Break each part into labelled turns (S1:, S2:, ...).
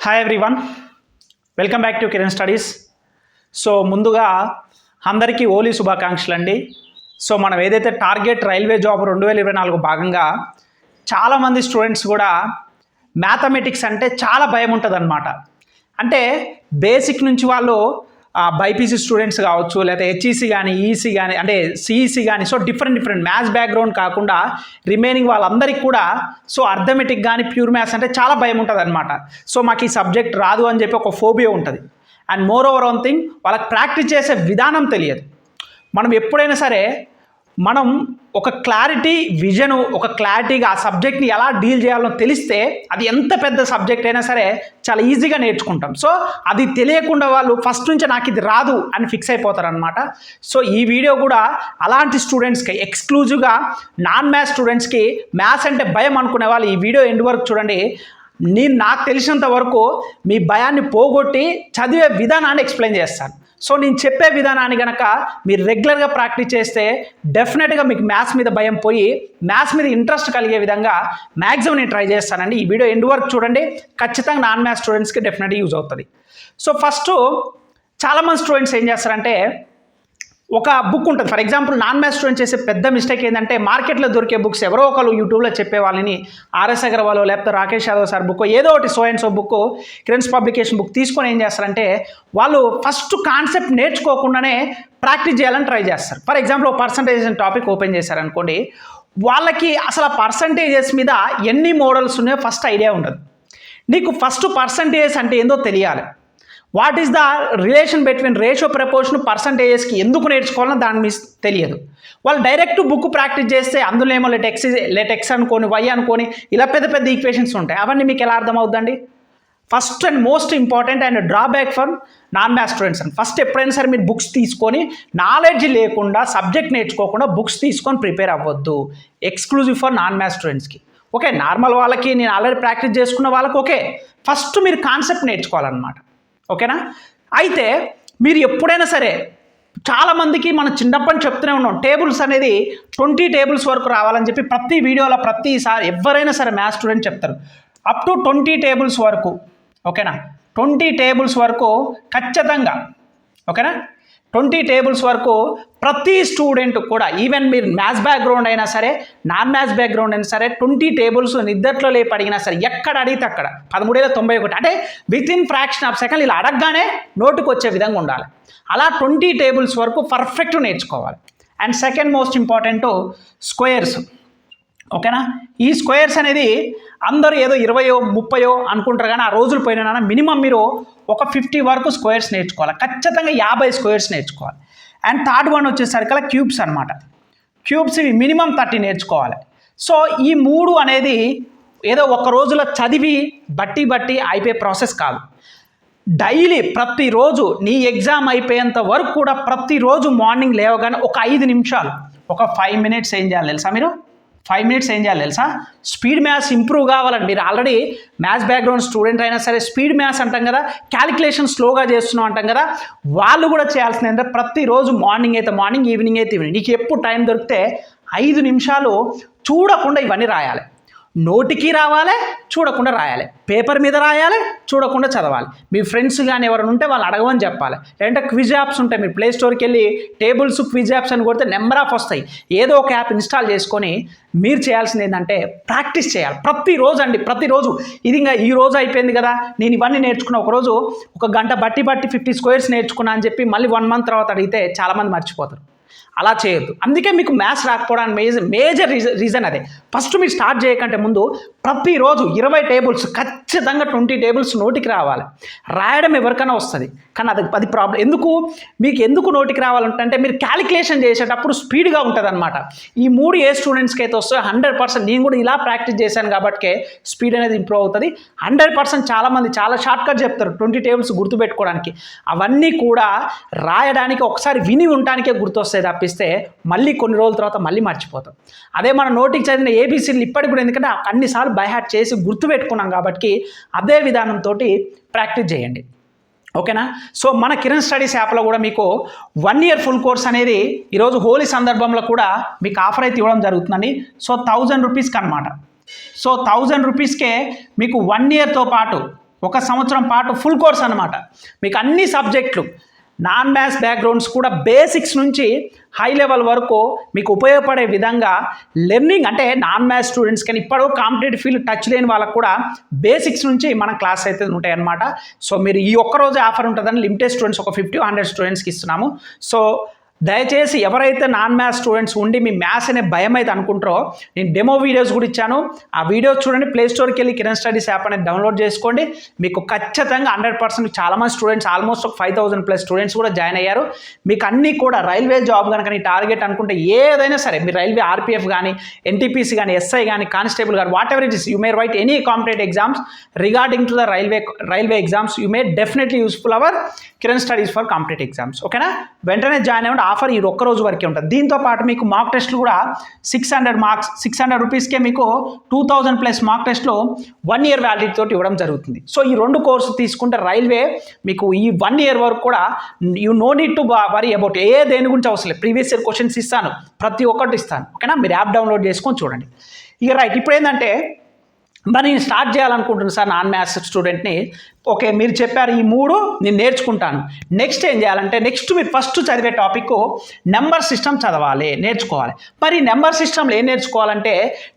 S1: Hi everyone welcome back to Kiran studies so ముందుగా అందరికీ ఓలీ శుభాకాంక్షలు అండి. సో మనం ఏదైతే టార్గెట్ రైల్వే జాబ్ రెండు వేల ఇరవై నాలుగు భాగంగా చాలామంది స్టూడెంట్స్ కూడా మ్యాథమెటిక్స్ అంటే చాలా భయం ఉంటుంది అంటే బేసిక్ నుంచి వాళ్ళు బైపీసీ స్టూడెంట్స్ కావచ్చు లేకపోతే హెచ్ఈసీ కానీ ఈసీ కానీ అంటే సిఈసీ కానీ so different different maths background కాకుండా రిమైనింగ్ వాళ్ళందరికీ కూడా సో అర్థమెటిక్ కానీ ప్యూర్ మ్యాథ్స్ అంటే చాలా భయం ఉంటుంది అనమాట సో మాకు ఈ సబ్జెక్ట్ రాదు అని చెప్పి ఒక ఫోబియా ఉంటుంది. And moreover one thing వాళ్ళకి ప్రాక్టీస్ చేసే విధానం తెలియదు. మనం ఎప్పుడైనా సరే మనం ఒక క్లారిటీ విజన్ ఒక క్లారిటీగా ఆ సబ్జెక్ట్ని ఎలా డీల్ చేయాలో తెలిస్తే అది ఎంత పెద్ద సబ్జెక్ట్ అయినా సరే చాలా ఈజీగా నేర్చుకుంటాం. సో అది తెలియకుండా వాళ్ళు ఫస్ట్ నుంచి నాకు ఇది రాదు అని ఫిక్స్ అయిపోతారనమాట సో ఈ వీడియో కూడా అలాంటి స్టూడెంట్స్కి ఎక్స్క్లూజివ్గా నాన్ మ్యాథ్స్ స్టూడెంట్స్కి మ్యాథ్స్ అంటే భయం అనుకునే వాళ్ళు ఈ వీడియో ఎండ్ వరకు చూడండి. నేను నాకు తెలిసినంత వరకు మీ భయాన్ని పోగొట్టి చదివే విధానాన్ని ఎక్స్ప్లెయిన్ చేస్తాను. సో నేను చెప్పే విధానాన్ని కనుక మీరు రెగ్యులర్గా ప్రాక్టీస్ చేస్తే డెఫినెట్గా మీకు మ్యాథ్స్ మీద భయం పోయి మ్యాథ్స్ మీద ఇంట్రెస్ట్ కలిగే విధంగా మ్యాక్సిమం నేను ట్రై చేస్తానండి. ఈ వీడియో ఎండ్ వరకు చూడండి. ఖచ్చితంగా నాన్ మ్యాథ్స్ స్టూడెంట్స్కి డెఫినెట్గా యూజ్ అవుతుంది. సో ఫస్ట్ చాలామంది స్టూడెంట్స్ ఏం చేస్తారంటే ఒక బుక్ ఉంటుంది. For example non maths student చేసే పెద్ద మిస్టేక్ ఏంటంటే మార్కెట్లో దొరికే బుక్స్ ఎవరో ఒకరు యూట్యూబ్లో చెప్పే వాళ్ళని ఆర్ఎస్ అగర్వాల్ లేకపోతే రాకేష్ యాదవ్ సార్ బుక్ ఏదో ఒకటి so and so book Kiran's publication book తీసుకొని ఏం చేస్తారంటే వాళ్ళు ఫస్ట్ కాన్సెప్ట్ నేర్చుకోకుండానే ప్రాక్టీస్ చేయాలని ట్రై చేస్తారు. For example percentage topic open చేశారనుకోండి వాళ్ళకి అసలు ఆ పర్సంటేజెస్ మీద ఎన్ని మోడల్స్ ఉన్నాయో ఫస్ట్ ఐడియా ఉండదు నీకు ఫస్ట్ పర్సంటేజెస్ అంటే ఏందో తెలియాలి. What is the relation between ratio proportion పర్సంటేజెస్కి ఎందుకు నేర్చుకోవాలో దాని మీ తెలియదు. వాళ్ళు డైరెక్ట్ బుక్ ప్రాక్టీస్ చేస్తే అందులో ఏమో లెట్ ఎక్స్ లెట్ ఎక్స్ అనుకోని వై అనుకోని ఇలా పెద్ద పెద్ద ఈక్వేషన్స్ ఉంటాయి. అవన్నీ మీకు ఎలా అర్థమవుద్దండి? First and most important and drawback for non math students and first ఎప్పుడైనా సరే మీరు బుక్స్ తీసుకొని నాలెడ్జ్ లేకుండా సబ్జెక్ట్ నేర్చుకోకుండా బుక్స్ తీసుకొని ప్రిపేర్ అవ్వద్దు. ఎక్స్క్లూజివ్ ఫర్ నాన్ మ్యాథ్ స్టూడెంట్స్కి ఓకే నార్మల్ వాళ్ళకి నేను ఆల్రెడీ ప్రాక్టీస్ చేసుకున్న వాళ్ళకి ఓకే ఫస్ట్ మీరు కాన్సెప్ట్ నేర్చుకోవాలన్నమాట. ఓకేనా? అయితే మీరు ఎప్పుడైనా సరే చాలామందికి మనం చిన్నప్పటి చెప్తూనే ఉన్నాం టేబుల్స్ అనేది ట్వంటీ టేబుల్స్ వరకు రావాలని చెప్పి ప్రతి వీడియోలో ప్రతిసారి ఎవరైనా సరే మ్యాథ్స్ స్టూడెంట్ చెప్తారు. అప్ టు ట్వంటీ టేబుల్స్ వరకు ఓకేనా? ట్వంటీ టేబుల్స్ వరకు ఖచ్చితంగా ఓకేనా? ట్వంటీ టేబుల్స్ వరకు ప్రతి స్టూడెంట్ కూడా ఈవెన్ మీరు మ్యాథ్స్ బ్యాక్గ్రౌండ్ అయినా సరే నాన్ మ్యాథ్స్ బ్యాక్గ్రౌండ్ అయినా సరే ట్వంటీ టేబుల్స్ నిద్దట్లో లేపు అడిగినా సరే ఎక్కడ అడిగితే అక్కడ పదమూడు వేల తొంభై ఒకటి అంటే within fraction of second ఇలా అడగగానే నోటుకు వచ్చే విధంగా ఉండాలి. అలా ట్వంటీ టేబుల్స్ వరకు పర్ఫెక్ట్ నేర్చుకోవాలి. And second most important squares ఓకేనా? ఈ స్క్వేర్స్ అనేది అందరూ ఏదో ఇరవయో ముప్పయో అనుకుంటారు కానీ ఆ రోజులు పోయినా మినిమం మీరు ఒక ఫిఫ్టీ వరకు స్క్వేర్స్ నేర్చుకోవాలి. ఖచ్చితంగా యాభై స్క్వేర్స్ నేర్చుకోవాలి. అండ్ థర్డ్ వన్ వచ్చేసరికి క్యూబ్స్ అనమాట క్యూబ్స్ ఇవి మినిమం థర్టీ నేర్చుకోవాలి. సో ఈ మూడు అనేది ఏదో ఒక రోజులో చదివి బట్టి బట్టి అయిపోయే ప్రాసెస్ కాదు. డైలీ ప్రతిరోజు నీ ఎగ్జామ్ అయిపోయేంత వరకు కూడా ప్రతిరోజు మార్నింగ్ లేవగానే ఒక ఐదు నిమిషాలు ఒక ఫైవ్ మినిట్స్ ఏం చేయాలి తెలుసా మీరు? ఫైవ్ మినిట్స్ ఏం చేయాలి తెలుసా? స్పీడ్ మ్యాథ్స్ ఇంప్రూవ్ కావాలండి మీరు ఆల్రెడీ మ్యాథ్స్ బ్యాక్గ్రౌండ్ స్టూడెంట్ అయినా సరే స్పీడ్ మ్యాథ్స్ అంటాం కదా క్యాలిక్యులేషన్ స్లోగా చేస్తున్నాం అంటాం కదా వాళ్ళు కూడా చేయాల్సింది ఏంటంటే ప్రతిరోజు మార్నింగ్ అయితే మార్నింగ్ ఈవినింగ్ అయితే ఈవినింగ్. నీకు ఎప్పుడు టైం దొరికితే ఐదు నిమిషాలు చూడకుండా ఇవన్నీ రాయాలి. నోటికి రావాలి చూడకుండా రాయాలి. పేపర్ మీద రాయాలి చూడకుండా చదవాలి. మీ ఫ్రెండ్స్ కానీ ఎవరైనా ఉంటే వాళ్ళు అడగమని చెప్పాలి. లేదంటే క్విజ్ యాప్స్ ఉంటాయి. మీరు ప్లే స్టోర్కి వెళ్ళి టేబుల్స్ క్విజ్ యాప్స్ అని కొడితే నెంబర్ ఆఫ్ వస్తాయి. ఏదో ఒక యాప్ ఇన్స్టాల్ చేసుకొని మీరు చేయాల్సింది ఏంటంటే ప్రాక్టీస్ చేయాలి. ప్రతిరోజు అండి ప్రతిరోజు. ఇది ఇంకా ఈ రోజు అయిపోయింది కదా. నేను ఇవన్నీ నేర్చుకున్న ఒకరోజు ఒక గంట బట్టి బట్టి ఫిఫ్టీ స్క్వేర్స్ నేర్చుకున్నా అని చెప్పి మళ్ళీ వన్ మంత్ తర్వాత అడిగితే చాలామంది మర్చిపోతారు. అలా చేయొద్దు. అందుకే మీకు మ్యాథ్స్ రాకపోవడానికి మేజర్ మేజర్ రీజన్ రీజన్ అదే. ఫస్ట్ మీరు స్టార్ట్ చేయకంటే ముందు ప్రతిరోజు ఇరవై టేబుల్స్ ఖచ్చితంగా ట్వంటీ టేబుల్స్ నోటికి రావాలి. రాయడం ఎవరికైనా వస్తుంది. కానీ అది అది ప్రాబ్లం ఎందుకు? మీకు ఎందుకు నోటికి రావాలంటే మీరు క్యాలిక్యులేషన్ చేసేటప్పుడు స్పీడ్గా ఉంటుంది అనమాట ఈ మూడు ఏ స్టూడెంట్స్కి అయితే వస్తే హండ్రెడ్ పర్సెంట్ నేను కూడా ఇలా ప్రాక్టీస్ చేశాను కాబట్టి స్పీడ్ అనేది ఇంప్రూవ్ అవుతుంది. హండ్రెడ్ పర్సెంట్ చాలామంది చాలా షార్ట్కట్ చెప్తారు ట్వంటీ టేబుల్స్ గుర్తుపెట్టుకోవడానికి. అవన్నీ కూడా రాయడానికి ఒకసారి విని ఉండటానికే గుర్తొస్తాయి తప్పిస్తే మళ్ళీ కొన్ని రోజుల తర్వాత మళ్ళీ మర్చిపోతాం. అదే మన నోటికి చదివిన ఏబీసీలు ఇప్పటికి కూడా ఎందుకంటే అన్నిసార్లు బైహార్ట్ చేసి గుర్తుపెట్టుకున్నాం కాబట్టి అదే విధానంతో ప్రాక్టీస్ చేయండి. ఓకేనా? సో మన కిరణ్ స్టడీస్ యాప్లో కూడా మీకు వన్ ఇయర్ ఫుల్ కోర్స్ అనేది ఈరోజు హోలీ సందర్భంలో కూడా మీకు ఆఫర్ అయితే ఇవ్వడం జరుగుతుందండి. సో థౌజండ్ రూపీస్కి అనమాట సో థౌజండ్ రూపీస్కే మీకు వన్ ఇయర్తో పాటు ఒక సంవత్సరం పాటు ఫుల్ కోర్స్ అనమాట మీకు అన్ని సబ్జెక్టులు నాన్ మ్యాథ్స్ బ్యాక్గ్రౌండ్స్ కూడా బేసిక్స్ నుంచి హై లెవెల్ వరకు మీకు ఉపయోగపడే విధంగా లెర్నింగ్ అంటే నాన్ మ్యాథ్స్ స్టూడెంట్స్ కానీ ఇప్పుడు కాంపిటేటివ్ ఫీల్డ్ టచ్ లేని వాళ్ళకు కూడా బేసిక్స్ నుంచి మన క్లాస్ అయితే ఉంటాయన్నమాట. సో మీరు ఈ ఒక్కరోజు ఆఫర్ ఉంటుందని లిమిటెడ్ స్టూడెంట్స్ ఒక ఫిఫ్టీ హండ్రెడ్ స్టూడెంట్స్కి ఇస్తున్నాము. సో దయచేసి ఎవరైతే నాన్ మ్యాథ్స్ స్టూడెంట్స్ ఉండి మీ మ్యాథ్స్ అనే భయం అయితే అనుకుంటారో నేను డెమో వీడియోస్ కూడా ఇచ్చాను. ఆ వీడియోస్ చూడండి ప్లే స్టోర్కి వెళ్ళి కిరణ్ స్టడీస్ యాప్ అనేది డౌన్లోడ్ చేసుకోండి. మీకు ఖచ్చితంగా హండ్రెడ్ పర్సెంట్ చాలామంది స్టూడెంట్స్ ఆల్మోస్ట్ ఒక ఫైవ్ థౌసండ్ ప్లస్ స్టూడెంట్స్ కూడా జాయిన్ అయ్యారు. మీకు అన్నీ కూడా రైల్వే జాబ్ కనుక నీ టార్గెట్ అనుకుంటే ఏదైనా సరే మీరు రైల్వే ఆర్పిఎఫ్ కానీ ఎన్టీపీసీ కానీ ఎస్ఐ కానీ కానిస్టేబుల్ కానీ whatever it is you may write any competitive exams regarding to the railway railway exams you may definitely useful our Kiran studies for competitive exams ఓకేనా వెంటనే జాయిన్ అవ్వండి. Offer ఈ ఒక్క రోజు వరకే ఉంటుంది. దీంతో పాటు మీకు మాక్ టెస్ట్లు కూడా six hundred marks six hundred రూపీస్కే మీకు టూ థౌజండ్ ప్లస్ మార్క్ టెస్ట్లో వన్ ఇయర్ వ్యాలిడిటీ తోటి ఇవ్వడం జరుగుతుంది. సో ఈ రెండు కోర్సు తీసుకుంటే రైల్వే మీకు ఈ వన్ ఇయర్ వరకు కూడా you no need to worry about ఏ దేని గురించి అవసరం లేదు. ప్రీవియస్ ఇయర్ క్వశ్చన్స్ ఇస్తాను. ప్రతి ఒక్కటి ఇస్తాను. ఓకేనా? మీరు యాప్ డౌన్లోడ్ చేసుకొని చూడండి. ఇక రైట్ ఇప్పుడు ఏంటంటే మరి నేను స్టార్ట్ చేయాలనుకుంటున్నాను సార్ నాన్ మ్యాథ్స్ స్టూడెంట్ని ఓకే మీరు చెప్పారు ఈ మూడు నేను నేర్చుకుంటాను. నెక్స్ట్ ఏం చేయాలంటే నెక్స్ట్ మీరు ఫస్ట్ చదివే టాపిక్ నెంబర్ సిస్టమ్ చదవాలి నేర్చుకోవాలి. మరి నెంబర్ సిస్టమ్లో ఏం నేర్చుకోవాలంటే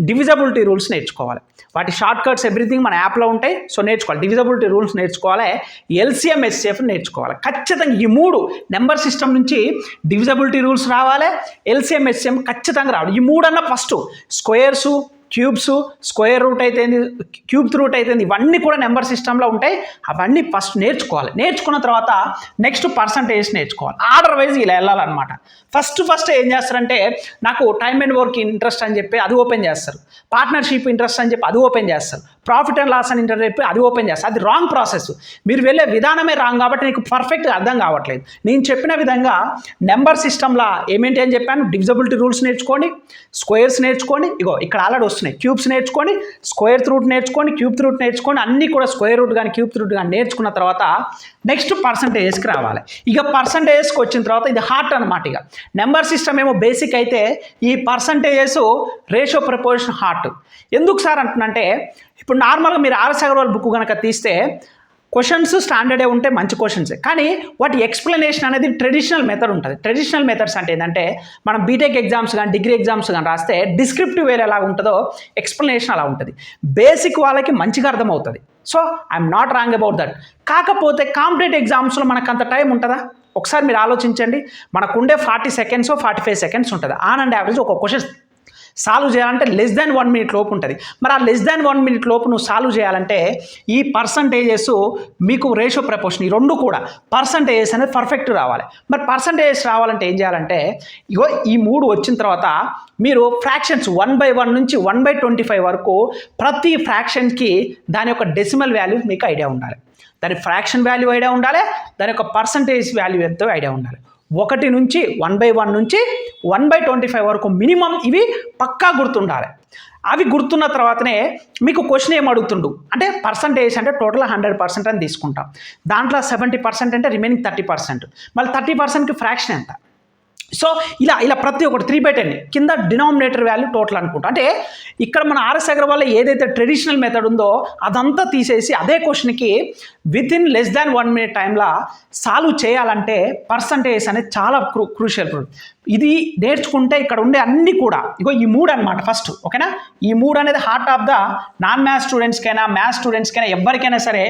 S1: డివిజబిలిటీ రూల్స్ నేర్చుకోవాలి. వాటి షార్ట్ కట్స్ ఎవ్రీథింగ్ మన యాప్లో ఉంటాయి సో నేర్చుకోవాలి. డివిజబిలిటీ రూల్స్ నేర్చుకోవాలి ఎల్సిఎం ఎస్సిఎఫ్ నేర్చుకోవాలి. ఖచ్చితంగా ఈ మూడు నెంబర్ సిస్టమ్ నుంచి డివిజబిలిటీ రూల్స్ రావాలి ఎల్సిఎం ఎస్సిఎం ఖచ్చితంగా రావాలి. ఈ మూడన్న first squares cubes square root అయితే క్యూబ్ రూట్ అయితే ఇవన్నీ కూడా నెంబర్ సిస్టంలో ఉంటాయి. అవన్నీ ఫస్ట్ నేర్చుకోవాలి. నేర్చుకున్న తర్వాత నెక్స్ట్ పర్సంటేజ్ నేర్చుకోవాలి. ఆర్డర్ వైజ్ ఇలా వెళ్ళాలన్నమాట. ఫస్ట్ ఫస్ట్ ఏం చేస్తారంటే నాకు టైం అండ్ వర్క్ ఇంట్రెస్ట్ అని చెప్పి అది ఓపెన్ చేస్తారు. పార్ట్నర్షిప్ ఇంట్రెస్ట్ అని చెప్పి అది ఓపెన్ చేస్తారు. ప్రాఫిట్ అండ్ లాస్ అని ఇంటర్ చెప్పి అది ఓపెన్ చేస్తారు. అది రాంగ్ ప్రాసెస్ మీరు వెళ్ళే విధానమే రాంగ్ కాబట్టి నీకు పర్ఫెక్ట్గా అర్థం కావట్లేదు. నేను చెప్పిన విధంగా నెంబర్ సిస్టంలో ఏమేంటి అని చెప్పాను? డివిజబిలిటీ రూల్స్ నేర్చుకోండి. స్క్వేర్స్ నేర్చుకోండి. ఇగో ఇక్కడ ఆల్రెడీ వస్తుంది. వస్తున్నాయి. క్యూబ్స్ నేర్చుకొని స్క్వేర్ రూట్ నేర్చుకొని క్యూబ్ రూట్ నేర్చుకొని అన్నీ కూడా స్క్వేర్ రూట్ కానీ క్యూబ్ రూట్ కానీ నేర్చుకున్న తర్వాత నెక్స్ట్ పర్సంటేజ్కి రావాలి. ఇక పర్సంటేజ్కి వచ్చిన తర్వాత ఇది హార్ట్ అనమాట ఇక. నెంబర్ సిస్టమ్ ఏమో బేసిక్ అయితే ఈ పర్సంటేజెస్ రేషియో ప్రపోజిషన్ హార్ట్. ఎందుకు సార్ అంటున్నంటే ఇప్పుడు నార్మల్గా మీరు ఆర్ఎస్ అగర్వాల్ బుక్ కనుక తీస్తే క్వశ్చన్స్ స్టాండర్డే ఉంటే మంచి క్వశ్చన్సే కానీ వాటి ఎక్స్ప్లెనేషన్ అనేది ట్రెడిషనల్ మెథడ్ ఉంటుంది. ట్రెడిషనల్ మెథడ్స్ అంటే ఏంటంటే మనం బీటెక్ ఎగ్జామ్స్ కానీ డిగ్రీ ఎగ్జామ్స్ కానీ రాస్తే డిస్క్రిప్టివ్ వేరే ఎలా ఉంటుందో ఎక్స్ప్లెనేషన్ అలా ఉంటుంది. బేసిక్ వాళ్ళకి మంచిగా అర్థమవుతుంది. So I'm not wrong about that కాకపోతే కాంపిటేటివ్ ఎగ్జామ్స్లో మనకు అంత టైం ఉంటుందా? ఒకసారి మీరు ఆలోచించండి. మనకుండే forty seconds forty five seconds ఉంటుంది. ఆన్ అండ్ యావరేజ్ ఒక క్వశ్చన్ సాల్వ్ చేయాలంటే లెస్ దాన్ వన్ మినిట్ లోపు ఉంటుంది. మరి ఆ లెస్ దాన్ వన్ మినిట్ లోపు నువ్వు సాల్వ్ చేయాలంటే ఈ పర్సంటేజెస్ మీకు రేషియో ప్రపోర్షన్ ఈ రెండు కూడా పర్సంటేజెస్ అనేది పర్ఫెక్ట్ రావాలి. మరి పర్సంటేజెస్ రావాలంటే ఏం చేయాలంటే ఇగో ఈ మూడు వచ్చిన తర్వాత మీరు ఫ్రాక్షన్స్ వన్ బై వన్ నుంచి వన్ బై ట్వంటీ ఫైవ్ వరకు ప్రతి ఫ్రాక్షన్కి దాని యొక్క డెసిమల్ వాల్యూ మీకు ఐడియా ఉండాలి. దాని ఫ్రాక్షన్ వాల్యూ ఐడియా ఉండాలి దాని యొక్క పర్సంటేజ్ వాల్యూ ఎంతో ఐడియా ఉండాలి. ఒకటి నుంచి వన్ బై వన్ నుంచి వన్ బై ట్వంటీ ఫైవ్ వరకు మినిమం ఇవి పక్కా గుర్తుండాలి. అవి గుర్తున్న తర్వాతనే మీకు క్వశ్చన్ ఏం అడుగుతుండు? అంటే పర్సంటేజ్ అంటే టోటల్ హండ్రెడ్ పర్సెంట్ అని తీసుకుంటాం. దాంట్లో సెవెంటీ పర్సెంట్ అంటే రిమైనింగ్ థర్టీ పర్సెంట్ మళ్ళీ థర్టీ పర్సెంట్కి ఫ్రాక్షన్ ఎంత? సో ఇలా ఇలా ప్రతి ఒక్కటి త్రీ బై టెన్ కింద డినామినేటర్ వాల్యూ టోటల్ అనుకుంటా. అంటే ఇక్కడ మన ఆర్ఎస్ అగర్వాల్ ఏదైతే ట్రెడిషనల్ మెథడ్ ఉందో అదంతా తీసేసి అదే క్వశ్చన్కి within less than one minute టైంలో సాల్వ్ చేయాలంటే పర్సంటేజ్ అనేది చాలా క్రూ క్రూషియల్ ఇది నేర్చుకుంటే ఇక్కడ ఉండే అన్ని కూడా ఇగో ఈ మూడు అనమాట ఫస్ట్ ఓకేనా? ఈ మూడు అనేది heart of the non maths స్టూడెంట్స్కైనా maths స్టూడెంట్స్కైనా ఎవరికైనా సరే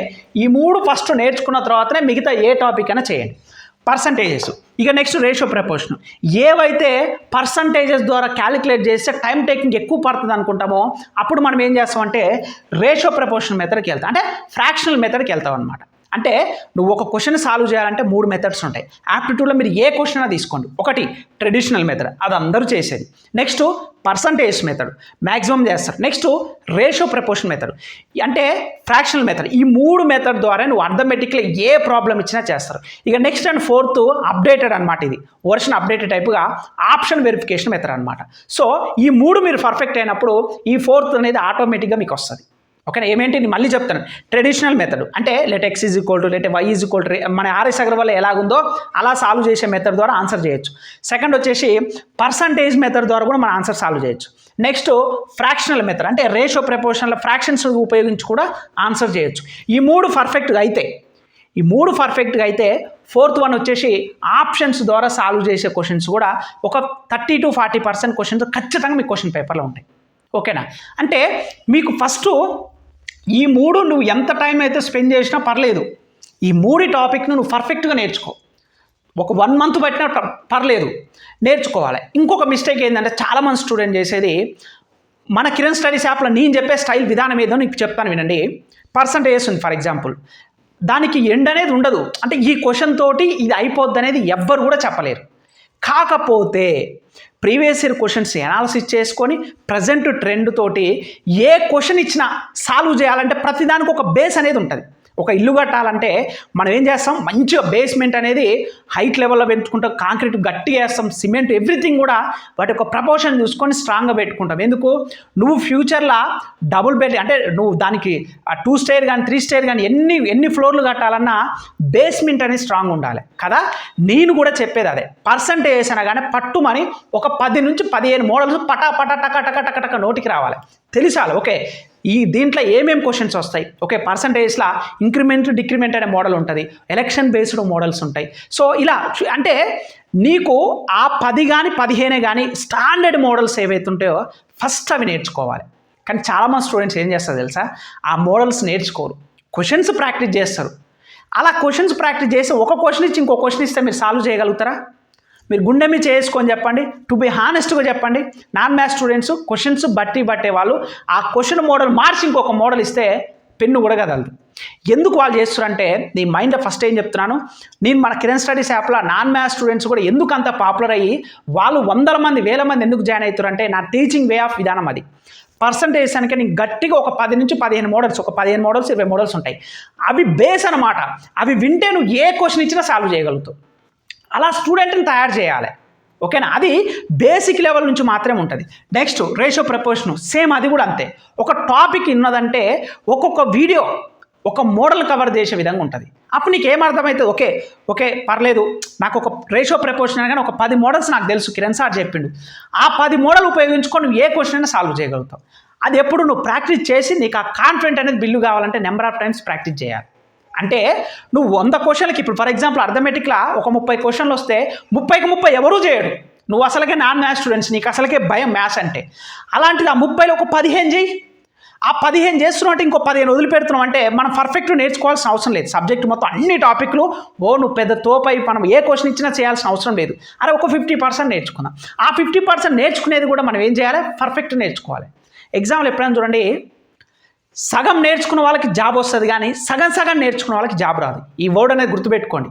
S1: ఈ మూడు ఫస్ట్ నేర్చుకున్న తర్వాతనే మిగతా ఏ టాపిక్ అయినా చేయండి. పర్సంటేజెస్ ఇక నెక్స్ట్ రేషియో ప్రపోర్షన్ ఏవైతే పర్సంటేజెస్ ద్వారా క్యాలిక్యులేట్ చేస్తే టైం టేకింగ్ ఎక్కువ పడుతుంది అనుకుంటామో అప్పుడు మనం ఏం చేస్తామంటే రేషియో ప్రపోర్షన్ మెథడ్కి వెళ్తాం. అంటే ఫ్రాక్షనల్ మెథడ్కి వెళ్తాం అనమాట అంటే నువ్వు ఒక క్వశ్చన్ సాల్వ్ చేయాలంటే మూడు మెథడ్స్ ఉంటాయి. యాప్టిట్యూడ్లో మీరు ఏ క్వశ్చన్ అయినా తీసుకోండి. ఒకటి ట్రెడిషనల్ మెథడ్ అది అందరూ చేసేది. నెక్స్ట్ పర్సంటేజ్ మెథడ్ మ్యాక్సిమం చేస్తారు. నెక్స్ట్ రేషియో ప్రపోర్షన్ మెథడ్ అంటే ఫ్రాక్షనల్ మెథడ్ ఈ మూడు మెథడ్ ద్వారా నువ్వు అర్థమెటిక్లీ ఏ ప్రాబ్లం ఇచ్చినా చేస్తారు. ఇక నెక్స్ట్ అండ్ ఫోర్త్ అప్డేటెడ్ అనమాట ఇది. వర్షన్ అప్డేటెడ్ టైప్గా ఆప్షన్ వెరిఫికేషన్ మెథడ్ అనమాట సో ఈ మూడు మీరు పర్ఫెక్ట్ అయినప్పుడు ఈ ఫోర్త్ అనేది ఆటోమేటిక్గా మీకు వస్తుంది. ఓకేనా? ఏమేంటి? నేను మళ్ళీ చెప్తాను. ట్రెడిషనల్ మెథడ్ అంటే let x is equal to let y is equal to మన ఆర్ఎస్ అగర్వాల్ ఎలాగుందో అలా సాల్వ్ చేసే మెథడ్ ద్వారా ఆన్సర్ చేయొచ్చు. సెకండ్ వచ్చేసి పర్సంటేజ్ మెథడ్ ద్వారా కూడా మనం ఆన్సర్ సాల్వ్ చేయొచ్చు. నెక్స్ట్ ఫ్రాక్షనల్ మెథడ్ అంటే రేషియో ప్రపోర్షనల్ ఫ్రాక్షన్స్ ఉపయోగించి కూడా ఆన్సర్ చేయొచ్చు. ఈ మూడు పర్ఫెక్ట్గా అయితే ఈ మూడు పర్ఫెక్ట్గా అయితే ఫోర్త్ వన్ వచ్చేసి ఆప్షన్స్ ద్వారా సాల్వ్ చేసే క్వశ్చన్స్ కూడా ఒక thirty to forty percent questions ఖచ్చితంగా మీ క్వశ్చన్ పేపర్లో ఉంటాయి. ఓకేనా? అంటే మీకు ఫస్ట్ ఈ మూడు నువ్వు ఎంత టైం అయితే స్పెండ్ చేసినా పర్లేదు. ఈ మూడు టాపిక్ను నువ్వు పర్ఫెక్ట్గా నేర్చుకో. ఒక వన్ మంత్ పట్టినా పర్లేదు. నేర్చుకోవాలి. ఇంకొక మిస్టేక్ ఏంటంటే చాలామంది స్టూడెంట్ చేసేది మన కిరణ్ స్టడీస్ యాప్లో నేను చెప్పే స్టైల్ విధానం ఏదో నీకు చెప్తాను వినండి. పర్సంటేజ్ ఉంది ఫర్ ఎగ్జాంపుల్ దానికి ఎండ్ అనేది ఉండదు. అంటే ఈ క్వశ్చన్ తోటి ఇది అయిపోద్ది అనేది ఎవ్వరు కూడా చెప్పలేరు. కాకపోతే ప్రీవియస్ ఇయర్ క్వశ్చన్స్ ఎనాలిసిస్ చేసుకొని ప్రజెంట్ ట్రెండ్ తోటి ఏ క్వశ్చన్ ఇచ్చినా సాల్వ్ చేయాలంటే ప్రతిదానికి ఒక బేస్ అనేది ఉంటుంది. ఒక ఇల్లు కట్టాలంటే మనం ఏం చేస్తాం? మంచిగా బేస్మెంట్ అనేది హైట్ లెవెల్లో పెంచుకుంటాం కాంక్రీట్ గట్టిగా వేస్తాం. సిమెంట్ ఎవ్రీథింగ్ కూడా వాటి యొక్క ప్రపోర్షన్ చూసుకొని స్ట్రాంగ్గా పెట్టుకుంటాం. ఎందుకు? నువ్వు ఫ్యూచర్లో డబుల్ బెడ్ అంటే నువ్వు దానికి టూ స్టేర్ కానీ త్రీ స్టేర్ కానీ ఎన్ని ఎన్ని ఫ్లోర్లు కట్టాలన్నా బేస్మెంట్ అనేది స్ట్రాంగ్ ఉండాలి. కదా? నేను కూడా చెప్పేది అదే. పర్సంటేజ్ కానీ పట్టుమని ఒక పది నుంచి పదిహేను మోడల్స్ పటా పటా టక టక టక టక నోటికి రావాలి. తెలిసాలి ఓకే. ఈ దీంట్లో ఏమేమి క్వశ్చన్స్ వస్తాయి? ఓకే పర్సంటేజ్లో ఇంక్రిమెంట్ డిక్రిమెంట్ అనే మోడల్ ఉంటుంది. ఎలక్షన్ బేస్డ్ మోడల్స్ ఉంటాయి. సో ఇలా అంటే నీకు ఆ పది కానీ పదిహేనే కానీ స్టాండర్డ్ మోడల్స్ ఏవైతుంటాయో ఫస్ట్ అవి నేర్చుకోవాలి. కానీ చాలామంది స్టూడెంట్స్ ఏం చేస్తారు తెలుసా? ఆ మోడల్స్ నేర్చుకోరు. క్వశ్చన్స్ ప్రాక్టీస్ చేస్తారు. అలా క్వశ్చన్స్ ప్రాక్టీస్ చేసి ఒక క్వశ్చన్ ఇచ్చి ఇంకో క్వశ్చన్ ఇస్తే మీరు సాల్వ్ చేయగలుగుతారా? మీరు గుండె మీద చేసుకొని చెప్పండి. టు బి హానెస్ట్గా చెప్పండి. నాన్ మ్యాథ్స్ స్టూడెంట్స్ క్వశ్చన్స్ బట్టి పట్టే వాళ్ళు ఆ క్వశ్చన్ మోడల్ మార్చి ఇంకొక మోడల్ ఇస్తే పెన్ను కూడా కదలదు. ఎందుకు వాళ్ళు చేస్తారంటే నీ మైండ్లో ఫస్ట్ ఏం చెప్తున్నాను? నేను మన కిరణ్ స్టడీస్ యాప్లో నాన్ మ్యాథ్స్ స్టూడెంట్స్ కూడా ఎందుకు అంత పాపులర్ అయ్యి వాళ్ళు వందల మంది వేల మంది ఎందుకు జాయిన్ అవుతారంటే నా టీచింగ్ వే ఆఫ్ విధానం అది. పర్సంటేజ్ కనుక నీకు గట్టిగా ఒక పది నుంచి పదిహేను మోడల్స్ ఒక పదిహేను మోడల్స్ ఇరవై మోడల్స్ ఉంటాయి. అవి బేస్ అనమాట అవి వింటే నువ్వు ఏ క్వశ్చన్ ఇచ్చినా సాల్వ్ చేయగలుగుతావు. అలా స్టూడెంట్ని తయారు చేయాలి. ఓకేనా? అది బేసిక్ లెవెల్ నుంచి మాత్రమే ఉంటుంది. నెక్స్ట్ రేషియో ప్రపోర్షన్ సేమ్ అది కూడా అంతే. ఒక టాపిక్ ఉన్నదంటే ఒక్కొక్క వీడియో ఒక మోడల్ కవర్ చేసే విధంగా ఉంటుంది. అప్పుడు నీకు ఏమర్థమవుతుంది ఓకే ఓకే పర్లేదు. నాకు ఒక రేషియో ప్రపోర్షన్ కానీ ఒక పది మోడల్స్ నాకు తెలుసు. కిరణ్ సార్ చెప్పిండు. ఆ పది మోడల్ ఉపయోగించుకొని నువ్వు ఏ క్వశ్చన్ అయినా సాల్వ్ చేయగలుగుతావు. అది ఎప్పుడు నువ్వు ప్రాక్టీస్ చేసి నీకు ఆ కాన్ఫిడెంట్ అనేది బిల్లు కావాలంటే నెంబర్ ఆఫ్ టైమ్స్ ప్రాక్టీస్ చేయాలి. అంటే నువ్వు వంద క్వశ్చన్లకి ఇప్పుడు ఫర్ ఎగ్జాంపుల్ అర్థమెటిక్లా ఒక ముప్పై క్వశ్చన్లు వస్తే ముప్పైకి ముప్పై ఎవరూ చేయడు నువ్వు అసలుకే నాన్ మ్యాథ్స్ స్టూడెంట్స్ నీకు అసలుకే భయం మ్యాథ్స్ అంటే. అలాంటిది ఆ ముప్పైలో ఒక పదిహేను చేయి ఆ పదిహేను చేస్తున్నావు అంటే ఇంకో పదిహేను వదిలిపెడుతున్నావు అంటే మనం పర్ఫెక్ట్ నేర్చుకోవాల్సిన అవసరం లేదు. సబ్జెక్ట్ మొత్తం అన్ని టాపిక్లు ఓ నువ్వు పెద్ద తోపై మనం ఏ క్వశ్చన్ ఇచ్చినా చేయాల్సిన అవసరం లేదు. అరే ఒక ఫిఫ్టీ పర్సెంట్ నేర్చుకుందాం ఆ ఫిఫ్టీ పర్సెంట్ నేర్చుకునేది కూడా మనం ఏం చేయాలి? పర్ఫెక్ట్ నేర్చుకోవాలి. ఎగ్జాంపుల్ ఎప్పుడైనా చూడండి. సగం నేర్చుకున్న వాళ్ళకి జాబ్ వస్తుంది కానీ సగం సగం నేర్చుకున్న వాళ్ళకి జాబ్ రాదు. ఈ వర్డ్ అనేది గుర్తుపెట్టుకోండి.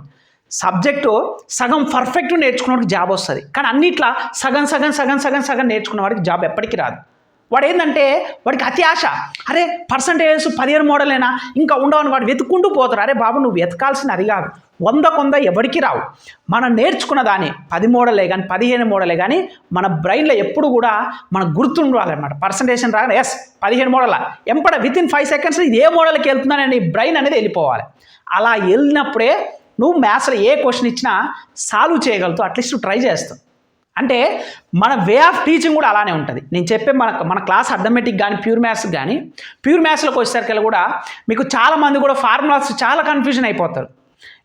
S1: సబ్జెక్టు సగం పర్ఫెక్ట్ నేర్చుకున్న వాడికి జాబ్ వస్తుంది. కానీ అన్నిట్లా సగం సగం సగం సగం సగం నేర్చుకున్న వాడికి జాబ్ ఎప్పటికీ రాదు. వాడు ఏంటంటే వాడికి అతి ఆశ. అరే పర్సంటేజ్ పదిహేను మోడలేనా? ఇంకా ఉండవని వాడు వెతుక్కుంటూ పోతారు అరే బాబు నువ్వు వెతకాల్సిన అది కాదు. వంద కొంద ఎవరికి రావు. మనం నేర్చుకున్న దాన్ని పది మోడలే కానీ పదిహేను మోడలే కానీ మన బ్రెయిన్లో ఎప్పుడు కూడా మన గుర్తుండాలన్నమాట పర్సంటేషన్ రాగానే ఎస్ పదిహేను మోడల. ఎంపడ విత్ ఇన్ ఫైవ్ సెకండ్స్ ఇది ఏ మోడల్కి వెళ్తున్నానని బ్రెయిన్ అనేది వెళ్ళిపోవాలి. అలా వెళ్ళినప్పుడే నువ్వు మ్యాథ్స్లో ఏ క్వశ్చన్ ఇచ్చినా సాల్వ్ చేయగలుగుతావు. అట్లీస్ట్ ట్రై చేస్తావు. అంటే మన వే ఆఫ్ టీచింగ్ కూడా అలానే ఉంటుంది. నేను చెప్పే మన మన క్లాస్ అర్థమెటిక్ కానీ ప్యూర్ మ్యాథ్స్ కానీ ప్యూర్ మ్యాథ్స్లోకి వచ్చేసరికి కూడా మీకు చాలామంది కూడా ఫార్ములాస్ చాలా కన్ఫ్యూజన్ అయిపోతారు.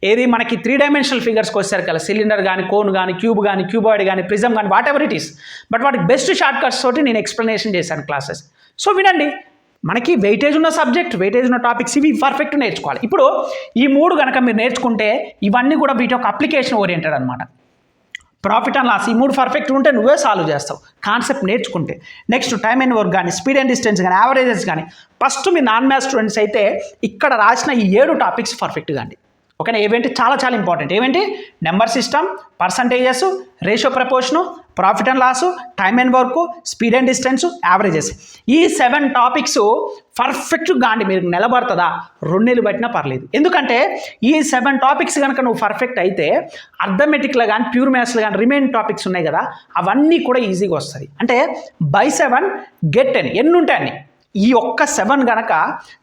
S1: ఏది మనకి త్రీ డైమెన్షనల్ ఫిగర్స్కి వచ్చేసరికి అలా సిలిండర్ కానీ కోన్ కానీ క్యూబ్ కానీ క్యూబాయిడ్ కానీ ప్రిజమ్ కానీ whatever it is but వాటికి బెస్ట్ షార్ట్ కట్స్ తోటి నేను ఎక్స్ప్లెనేషన్ చేశాను క్లాసెస్ సో వినండి మనకి వెయిటేజ్ ఉన్న సబ్జెక్ట్ వెయిటేజ్ ఉన్న టాపిక్స్ ఇవి పర్ఫెక్ట్ నేర్చుకోవాలి. ఇప్పుడు ఈ మూడు కనుక మీరు నేర్చుకుంటే ఇవన్నీ కూడా వీటి యొక్క అప్లికేషన్ ఓరియంటెడ్ అనమాట ప్రాఫిట్ అండ్ లాస్ ఈ మూడు పర్ఫెక్ట్ ఉంటే నువ్వే సాల్వ్ చేస్తావు. కాన్సెప్ట్ నేర్చుకుంటే. నెక్స్ట్ టైమ్ అండ్ వర్క్ కానీ స్పీడ్ అండ్ డిస్టెన్స్ కానీ యావరేజెస్ కానీ ఫస్ట్ మీ నాన్ మ్యాథ్స్ స్టూడెంట్స్ అయితే ఇక్కడ రాసిన ఈ ఏడు టాపిక్స్ పర్ఫెక్ట్గా అండి. ఓకేనా? ఏవేంటి? చాలా చాలా important ఏవేంటి? Number system percentages ratio proportion profit and loss time and work speed and distance averages ఈ సెవెన్ టాపిక్స్ పర్ఫెక్ట్గా అండి మీరు నిలబడుతుందా? రెండు నెలలు పట్టినా పర్లేదు. ఎందుకంటే ఈ సెవెన్ టాపిక్స్ కనుక నువ్వు పర్ఫెక్ట్ అయితే అర్థమెటిక్లో కానీ ప్యూర్ మ్యాథ్స్లో కానీ రిమైన్ టాపిక్స్ ఉన్నాయి కదా అవన్నీ కూడా ఈజీగా వస్తుంది అంటే బై సెవెన్ గెట్ టెన్ ఎన్ని ఉంటాయి అన్నీ? ఈ ఒక్క సెవెన్ గనక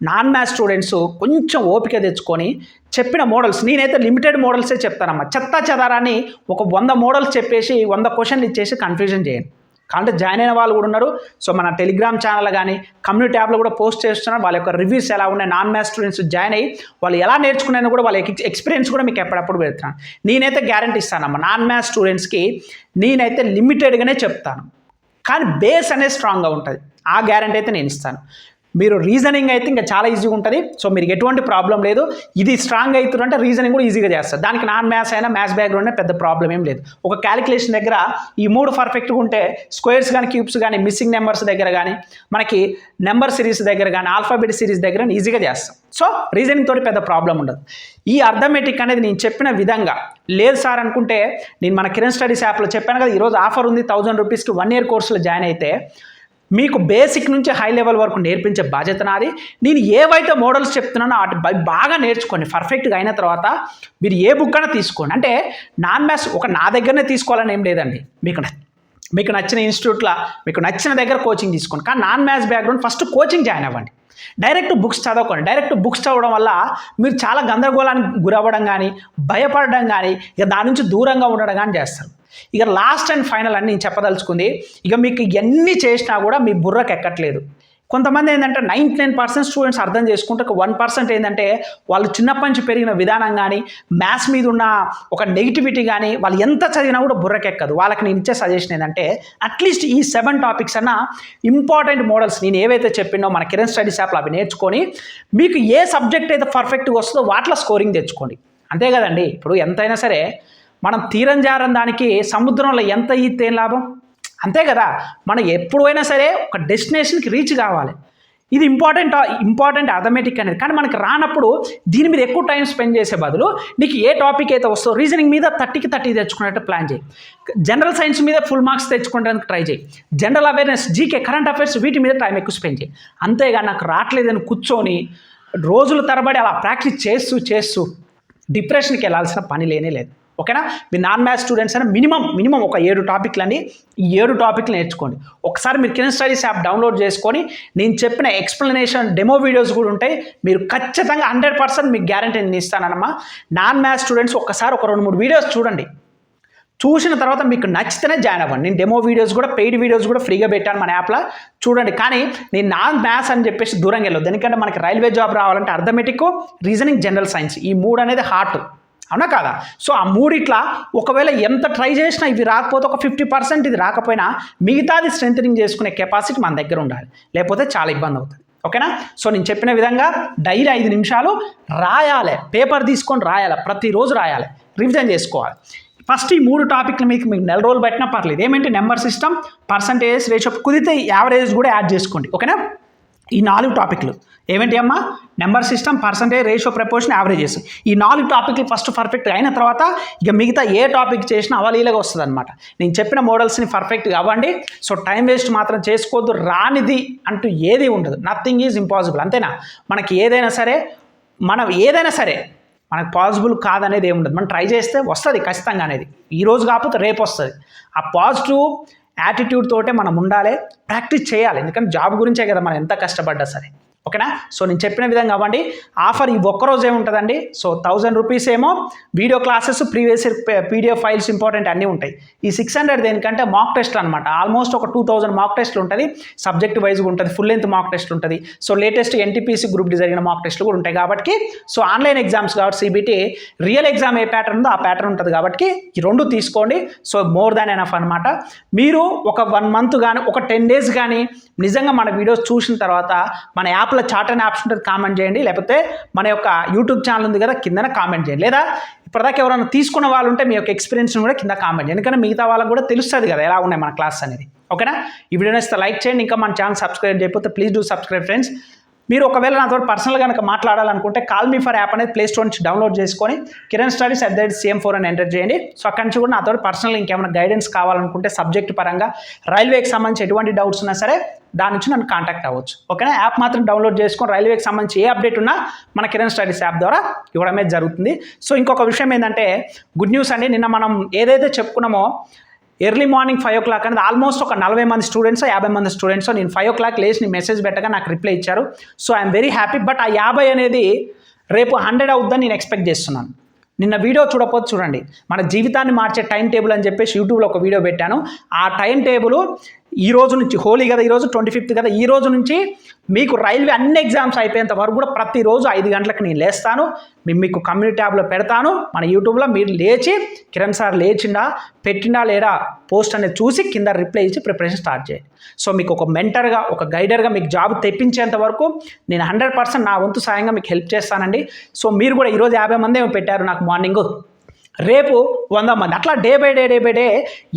S1: నాన్ మ్యాథ్స్ స్టూడెంట్స్ కొంచెం ఓపిక తెచ్చుకొని చెప్పిన మోడల్స్ నేనైతే లిమిటెడ్ మోడల్సే చెప్తానమ్మా. చెత్త చెదారాన్ని ఒక వంద మోడల్స్ చెప్పేసి వంద క్వశ్చన్లు ఇచ్చేసి కన్ఫ్యూజన్ చేయండి. కాబట్టి జాయిన్ అయిన వాళ్ళు కూడా ఉన్నారు. సో మన టెలిగ్రామ్ ఛానల్ కానీ కమ్యూనిటీ యాప్లో కూడా పోస్ట్ చేస్తున్నారు. వాళ్ళ యొక్క రివ్యూస్ ఎలా ఉన్నాయి? నాన్ మ్యాథ్స్ స్టూడెంట్స్ జాయిన్ అయ్యి వాళ్ళు ఎలా నేర్చుకున్నారో కూడా వాళ్ళ ఎక్స్పీరియన్స్ కూడా మీకు ఎప్పుడప్పుడు పెడుతున్నాను. నేనైతే గ్యారంటీ ఇస్తానమ్మా. నాన్ మ్యాథ్స్ స్టూడెంట్స్కి నేనైతే లిమిటెడ్గానే చెప్తాను. కానీ బేస్ అనేది స్ట్రాంగ్గా ఉంటుంది. ఆ గ్యారంటీ అయితే నేను ఇస్తాను. మీరు రీజనింగ్ అయితే ఇంకా చాలా ఈజీగా ఉంటుంది. సో మీరు ఎటువంటి ప్రాబ్లం లేదు. ఇది స్ట్రాంగ్ అవుతుందంటే రీజనింగ్ కూడా ఈజీగా చేస్తారు. దానికి నాన్ మ్యాథ్స్ అయినా మ్యాథ్స్ బ్యాక్గ్రౌండ్ పెద్ద ప్రాబ్లం ఏం లేదు. ఒక క్యాలిక్యులేషన్ దగ్గర ఈ మూడు పర్ఫెక్ట్గా ఉంటే స్క్వేర్స్ కానీ క్యూబ్స్ కానీ మిస్సింగ్ నెంబర్స్ దగ్గర కానీ మనకి నెంబర్ సిరీస్ దగ్గర కానీ ఆల్ఫాబెట్ సిరీస్ దగ్గర ఈజీగా చేస్తాం. సో రీజనింగ్ తోటి పెద్ద ప్రాబ్లం ఉండదు. ఈ అర్థమెటిక్ అనేది నేను చెప్పిన విధంగా లేదు సార్ అనుకుంటే నేను మన కిరణ్ స్టడీస్ యాప్లో చెప్పాను కదా ఈరోజు ఆఫర్ ఉంది థౌజండ్ రూపీస్కి వన్ ఇయర్ కోర్సులో జాయిన్ అయితే మీకు బేసిక్ నుంచి హై లెవెల్ వరకు నేర్పించే బాధ్యత నాది. నేను ఏవైతే మోడల్స్ చెప్తున్నానో వాటి బాగా నేర్చుకోండి. పర్ఫెక్ట్గా అయిన తర్వాత మీరు ఏ బుక్ అయినా తీసుకోండి. అంటే నాన్ మ్యాథ్స్ ఒక నా దగ్గరనే తీసుకోవాలని ఏం లేదండి. మీకు మీకు నచ్చిన ఇన్స్టిట్యూట్లో మీకు నచ్చిన దగ్గర కోచింగ్ తీసుకోండి. కానీ non maths background first coaching join అవ్వండి. డైరెక్ట్ బుక్స్ చదవకండి. డైరెక్ట్ బుక్స్ చదవడం వల్ల మీరు చాలా గందరగోళానికి గురవ్వడం కానీ భయపడడం కానీ ఇక దాని నుంచి దూరంగా ఉండడం కానీ చేస్తారు. ఇక లాస్ట్ అండ్ ఫైనల్ అని నేను చెప్పదలుచుకుంది. ఇక మీకు ఎన్ని చేసినా కూడా మీ బుర్రకు ఎక్కట్లేదు. కొంతమంది ఏంటంటే నైంటీ నైన్ పర్సెంట్ స్టూడెంట్స్ అర్థం చేసుకుంటే ఒక వన్ పర్సెంట్ ఏంటంటే వాళ్ళు చిన్నప్పటి నుంచి పెరిగిన విధానం కానీ మ్యాథ్స్ మీద ఉన్న ఒక నెగిటివిటీ కానీ వాళ్ళు ఎంత చదివినా కూడా బుర్రకెక్కదు వాళ్ళకి నేను ఇచ్చే సజెషన్ ఏంటంటే అట్లీస్ట్ ఈ సెవెన్ టాపిక్స్ అన్న ఇంపార్టెంట్ మోడల్స్ నేను ఏవైతే చెప్పినో మన కిరణ్ స్టడీస్ యాప్లో అవి నేర్చుకొని మీకు ఏ సబ్జెక్ట్ అయితే పర్ఫెక్ట్గా వస్తుందో వాటిలో స్కోరింగ్ తెచ్చుకోండి. అంతే కదండి. ఇప్పుడు ఎంతైనా సరే మనం తీరం జారం దానికి సముద్రంలో ఎంత ఈతే లాభం? అంతే కదా. మనం ఎప్పుడైనా సరే ఒక డెస్టినేషన్కి రీచ్ కావాలి. ఇది ఇంపార్టెంట్ ఇంపార్టెంట్ అథమెటిక్ అనేది. కానీ మనకి రానప్పుడు దీని మీద ఎక్కువ టైం స్పెండ్ చేసే బదులు నీకు ఏ టాపిక్ అయితే వస్తుందో రీజనింగ్ మీద థర్టీకి థర్టీ తెచ్చుకునేట్టు ప్లాన్ చేయి. జనరల్ సైన్స్ మీద ఫుల్ మార్క్స్ తెచ్చుకోవడానికి ట్రై చేయి. General awareness GK current affairs వీటి మీద టైం ఎక్కువ స్పెండ్ చేయి. అంతేగా నాకు రావట్లేదని కూర్చొని రోజుల తరబడి అలా ప్రాక్టీస్ చేస్తూ చేస్తూ డిప్రెషన్కి వెళ్ళాల్సిన పని లేనే లేదు. ఓకేనా? మీ నాన్ మ్యాథ్స్ స్టూడెంట్స్ అయినా మినిమం మినిమం ఒక ఏడు టాపిక్లని ఈ ఏడు టాపిక్లు నేర్చుకోండి. ఒకసారి మీరు కిరణ్ స్టడీస్ యాప్ డౌన్లోడ్ చేసుకొని నేను చెప్పిన ఎక్స్ప్లెనేషన్ డెమో వీడియోస్ కూడా ఉంటాయి. మీరు ఖచ్చితంగా హండ్రెడ్ పర్సెంట్ మీకు గ్యారంటీ నేను ఇస్తానమ్మా నాన్ మ్యాథ్స్ స్టూడెంట్స్ ఒకసారి ఒక రెండు మూడు వీడియోస్ చూడండి. చూసిన తర్వాత మీకు నచ్చితేనే జాయిన్ అవ్వండి. నేను డెమో వీడియోస్ కూడా పెయిడ్ వీడియోస్ కూడా ఫ్రీగా పెట్టాను మన యాప్లో. చూడండి. కానీ నేను నాన్ మ్యాథ్స్ అని చెప్పేసి దూరంగా వెళ్ళదు ఎందుకంటే మనకి రైల్వే జాబ్ రావాలంటే అర్థమెటిక్ రీజనింగ్ జనరల్ సైన్స్ ఈ మూడు అనేది హార్ట్. అవునా కాదా? సో ఆ మూడిట్లా ఒకవేళ ఎంత ట్రై చేసినా ఇవి రాకపోతే ఒక ఫిఫ్టీ పర్సెంట్ ఇది రాకపోయినా మిగతాది స్ట్రెంథనింగ్ చేసుకునే కెపాసిటీ మన దగ్గర ఉండాలి. లేకపోతే చాలా ఇబ్బంది అవుతుంది. ఓకేనా? సో నేను చెప్పిన విధంగా డైలీ ఐదు నిమిషాలు రాయాలి. పేపర్ తీసుకొని రాయాలి. ప్రతిరోజు రాయాలి. రివిజన్ చేసుకోవాలి. ఫస్ట్ ఈ మూడు టాపిక్లు మీకు మీకు నెల రోజులు పెట్టినా పర్లేదు. ఏమంటే నెంబర్ సిస్టమ్ పర్సంటేజ్ రేషియో కుదిరితే యావరేజ్ కూడా యాడ్ చేసుకోండి. ఓకేనా? ఈ నాలుగు టాపిక్లు. ఏమిటి అమ్మా? Number system percentage ratio proportion averages ఈ నాలుగు టాపిక్లు ఫస్ట్ పర్ఫెక్ట్ అయిన తర్వాత ఇక మిగతా ఏ టాపిక్ చేసినా అవలీలగా వస్తుంది అనమాట నేను చెప్పిన మోడల్స్ని పర్ఫెక్ట్గా అవ్వండి. సో టైం వేస్ట్ మాత్రం చేసుకోవద్దు రానిది అంటూ ఏది ఉండదు. నథింగ్ ఈజ్ ఇంపాసిబుల్ అంతేనా? మనకి ఏదైనా సరే మనం ఏదైనా సరే మనకు పాసిబుల్ కాదనేది ఏముండదు. మనం ట్రై చేస్తే వస్తుంది ఖచ్చితంగా అనేది. ఈరోజు కాకపోతే రేపు వస్తుంది. ఆ పాజిటివ్ యాటిట్యూడ్ తోటే మనం ఉండాలి ప్రాక్టీస్ చేయాలి. ఎందుకంటే జాబ్ గురించే కదా మనం ఎంత కష్టపడ్డా సరే. ఓకేనా? సో నేను చెప్పిన విధంగా అవ్వండి. ఆఫర్ ఈ ఒక్కరోజు ఏముంటుందండి? సో థౌజండ్ రూపీస్ ఏమో video classes previous PDF files important అన్నీ ఉంటాయి. ఈ సిక్స్ హండ్రెడ్ దేనికంటే మాక్ టెస్ట్ అనమాట ఆల్మోస్ట్ ఒక టూ థౌజండ్ మాక్ టెస్ట్లు ఉంటుంది. సబ్జెక్ట్ వైజ్గా ఉంటుంది. ఫుల్ లెంత్ మాక్ టెస్ట్ ఉంటుంది. సో లేటెస్ట్ ఎన్టీపీసీ గ్రూప్ జరిగిన మాక్ టెస్ట్లు కూడా ఉంటాయి కాబట్టి సో ఆన్లైన్ ఎగ్జామ్స్ కాబట్టి సిబిటి రియల్ ఎగ్జామ్ ఏ ప్యాటర్న్ ఉందో ఆ ప్యాటర్న్ ఉంటుంది కాబట్టి ఈ రెండు తీసుకోండి. సో మోర్ దాన్ ఎనఫ్ అనమాట మీరు ఒక వన్ మంత్ కానీ ఒక టెన్ డేస్ కానీ నిజంగా మన వీడియోస్ చూసిన తర్వాత మన యాప్ యాప్లో చాట్ అనే ఆప్షన్ ఉంటుంది కామెంట్ చేయండి. లేకపోతే మన యొక్క యూట్యూబ్ ఛానల్ ఉంది కదా కిందన కామెంట్ చేయండి. లేదా ఇప్పటిదాకా ఎవరైనా తీసుకున్న వాళ్ళు ఉంటే మీ యొక్క ఎక్స్పీరియన్స్ని కూడా కింద కామెంట్ చేయండి. ఎందుకంటే మిగతా వాళ్ళకి కూడా తెలుస్తుంది కదా ఎలా ఉన్నాయి మన క్లాస్ అనేది. ఓకేనా? ఈ వీడియో నచ్చితే లైక్ చేయండి ఇంకా మన ఛానల్ సబ్స్క్రైబ్ చేయకపోతే ప్లీజ్ డూ సబ్స్క్రైబ్ ఫ్రెండ్స్. మీరు ఒకవేళ నాతో పర్సనల్ కనుక మాట్లాడాలనుకుంటే కాల్ మీ ఫర్ యాప్ అనేది ప్లే స్టోర్ నుంచి డౌన్లోడ్ చేసుకొని Kiran studies at that same four అని ఎంటర్ చేయండి. సో అక్కడి నుంచి కూడా నాతో పర్సనల్ ఇంకేమైనా గైడెన్స్ కావాలనుకుంటే సబ్జెక్ట్ పరంగా రైల్వేకి సంబంధించి ఎటువంటి డౌట్స్ ఉన్నా సరే దాని నుంచి నన్ను కాంటాక్ట్ అవ్వచ్చు. ఓకేనా యాప్ మాత్రం డౌన్లోడ్ చేసుకొని రైల్వేకి సంబంధించి ఏ అప్డేట్ ఉన్నా మన కిరణ్ స్టడీస్ యాప్ ద్వారా ఇవ్వడమే జరుగుతుంది. సో ఇంకొక విషయం ఏంటంటే గుడ్ న్యూస్ అండి. నిన్న మనం ఏదైతే చెప్పుకున్నామో early morning five o'clock అనేది ఆల్మోస్ట్ ఒక నలభై మంది స్టూడెంట్స్ యాభై మంది స్టూడెంట్స్ నేను ఫైవ్ ఓ క్లాక్ లేచి నేను మెసేజ్ పెట్టగా నాకు రిప్లై ఇచ్చారు. So I'm very happy but ఆ యాభై అనేది రేపు హండ్రెడ్ అవుద్దని నేను ఎక్స్పెక్ట్ చేస్తున్నాను. నిన్న వీడియో చూడకపోతే చూడండి. మన జీవితాన్ని మార్చే టైం టేబుల్ అని చెప్పేసి యూట్యూబ్లో ఒక వీడియో పెట్టాను. ఆ టైం టేబుల్ ఈ రోజు నుంచి హోలీ కదా ఈరోజు ట్వంటీ ఫిఫ్త్ కదా ఈ రోజు నుంచి మీకు రైల్వే అన్ని ఎగ్జామ్స్ అయిపోయేంత వరకు కూడా ప్రతిరోజు ఐదు గంటలకు నేను లేస్తాను. మేము మీకు కమ్యూనిటీ ట్యాబ్లో పెడతాను. మన యూట్యూబ్లో మీరు లేచి కిరణ్ సార్ లేచిండా పెట్టిండా లేడా పోస్ట్ అనేది చూసి కింద రిప్లై ఇచ్చి ప్రిపరేషన్ స్టార్ట్ చేయండి. సో మీకు ఒక మెంటర్గా ఒక గైడర్గా మీకు జాబ్ తెప్పించేంత వరకు నేను హండ్రెడ్ పర్సెంట్ నా వంతు సాయంగా మీకు హెల్ప్ చేస్తానండి. సో మీరు కూడా ఈరోజు యాభై మంది ఏమో పెట్టారు నాకు మార్నింగ్ రేపు వంద మంది. అట్లా day by day day by day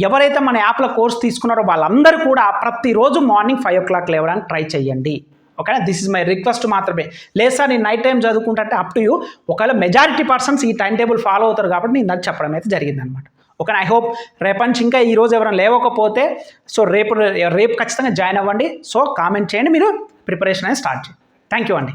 S1: ఎవరైతే మన యాప్లో కోర్స్ తీసుకున్నారో వాళ్ళందరూ కూడా ప్రతిరోజు మార్నింగ్ ఫైవ్ ఓ క్లాక్ లేవడానికి ట్రై చేయండి ఓకేనా? దిస్ ఇస్ మై రిక్వెస్ట్ మాత్రమే. లేదు సార్ నేను నైట్ టైం చదువుకుంటే అప్ టు యూ ఒకవేళ మెజారిటీ పర్సన్స్ ఈ టైం టేబుల్ ఫాలో అవుతారు కాబట్టి నేను దాన్ని చెప్పడం అయితే జరిగిందనమాట ఓకే ఐ హోప్ రేపటి ఇంకా ఈ రోజు ఎవరైనా లేవకపోతే సో రేపు రేపు ఖచ్చితంగా జాయిన్ అవ్వండి. సో కామెంట్ చేయండి మీరు ప్రిపరేషన్ అనేది స్టార్ట్ చేయండి. థ్యాంక్ యూ అండి.